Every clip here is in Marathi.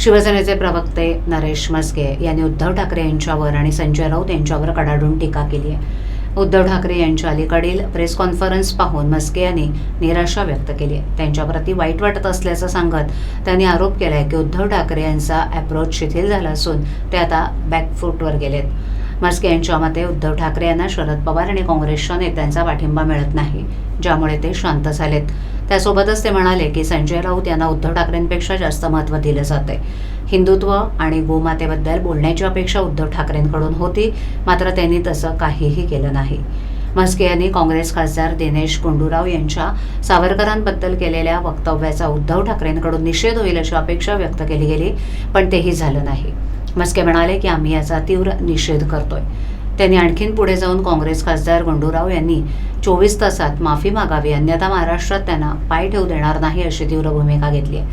शिवसेनेचे प्रवक्ते नरेश मस्के यांनी उद्धव ठाकरे यांच्यावर आणि संजय राऊत यांच्यावर कडाडून टीका केली आहे. उद्धव ठाकरे यांच्या अलीकडील प्रेस कॉन्फरन्स पाहून मस्के यांनी निराशा व्यक्त केली आहे. त्यांच्याप्रती वाईट वाटत असल्याचं सांगत त्यांनी आरोप केला आहे की उद्धव ठाकरे यांचा अप्रोच शिथिल झाला असून ते आता बॅकफूटवर गेलेत. मस्के यांच्या मते उद्धव ठाकरे यांना शरद पवार आणि काँग्रेसच्या नेत्यांचा पाठिंबा मिळत नाही ज्यामुळे ते शांत झालेत. त्यासोबतच ते म्हणाले की संजय राऊत यांना उद्धव ठाकरेंपेक्षा जास्त महत्त्व दिलं जाते हिंदुत्व आणि गोमातेबद्दल बोलण्याची अपेक्षा उद्धव ठाकरेंकडून होती मात्र त्यांनी तसं काहीही केलं नाही. म्हस्के यांनी काँग्रेस खासदार दिनेश गुंडूराव यांच्या सावरकरांबद्दल केलेल्या वक्तव्याचा उद्धव ठाकरेंकडून निषेध होईल अशी अपेक्षा व्यक्त केली गेली पण तेही झालं नाही. म्हस्के म्हणाले की आम्ही याचा तीव्र निषेध करतोय. त्यांनी आणखीन पुढे जाऊन काँग्रेस खासदार गुंडूराव यांनी चोवीस तासात माफी मागावी अन्यथा महाराष्ट्रात त्यांना पाय ठेवू देणार नाही अशी तीव्र भूमिका घेतली आहे.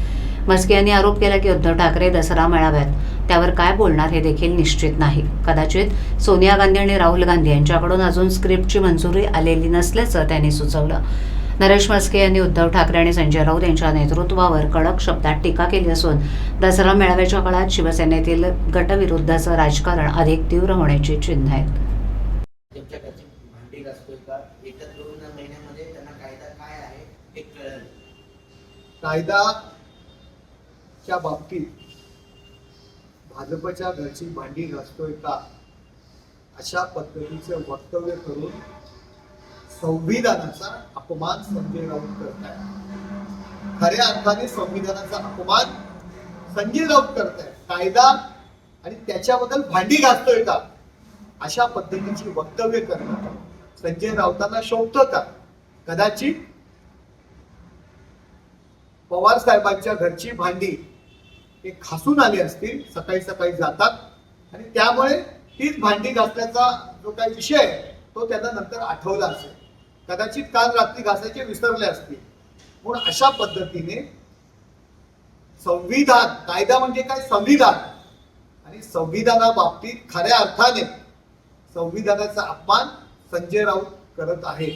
म्हस्के यांनी आरोप केला की उद्धव ठाकरे दसरा मेळाव्यात त्यावर काय बोलणार हे देखील निश्चित नाही. कदाचित सोनिया गांधी आणि राहुल गांधी यांच्याकडून अजून स्क्रिप्टची मंजुरी आलेली नसल्याचं त्यांनी सुचवलं. नरेश मस्के यांनी उद्धव ठाकरे आणि संजय राऊत यांच्या नेतृत्वावर कडक शब्दात टीका केली असून दसरा मेळाव्याच्या काळात शिवसेनेतील गटविरुद्धचं राजकारण अधिक तीव्र होण्याची चिन्ह आहेत. कायदाच्या बाबतीत भाजपच्या घरची भांडी घासतोय का? अशा पद्धतीचं वक्तव्य करून संविधानाचा अपमान संजय राऊत करत आहे खऱ्या अर्थाने संविधानाचा अपमान संजय राऊत करत आहे कायदा आणि त्याच्याबद्दल भांडी घासतोय का? अशा पद्धतीची वक्तव्य करणं संजय राऊतांना शोभतं का कदाचित पवार साहेबांच्या घरची भांडी हे खासून आली असतील सकाळी सकाळी जातात. आणि त्यामुळे तीच भांडी घासण्याचा जो काही विषय आहे तो त्यांना नंतर आठवला असेल. कदाचित काल रात्री घासायचे विसरले असतील. म्हणून अशा पद्धतीने संविधान कायदा म्हणजे काय? संविधान. आणि संविधानाबाबतीत खऱ्या अर्थाने संविधानाचा अपमान संजय राऊत करत आहे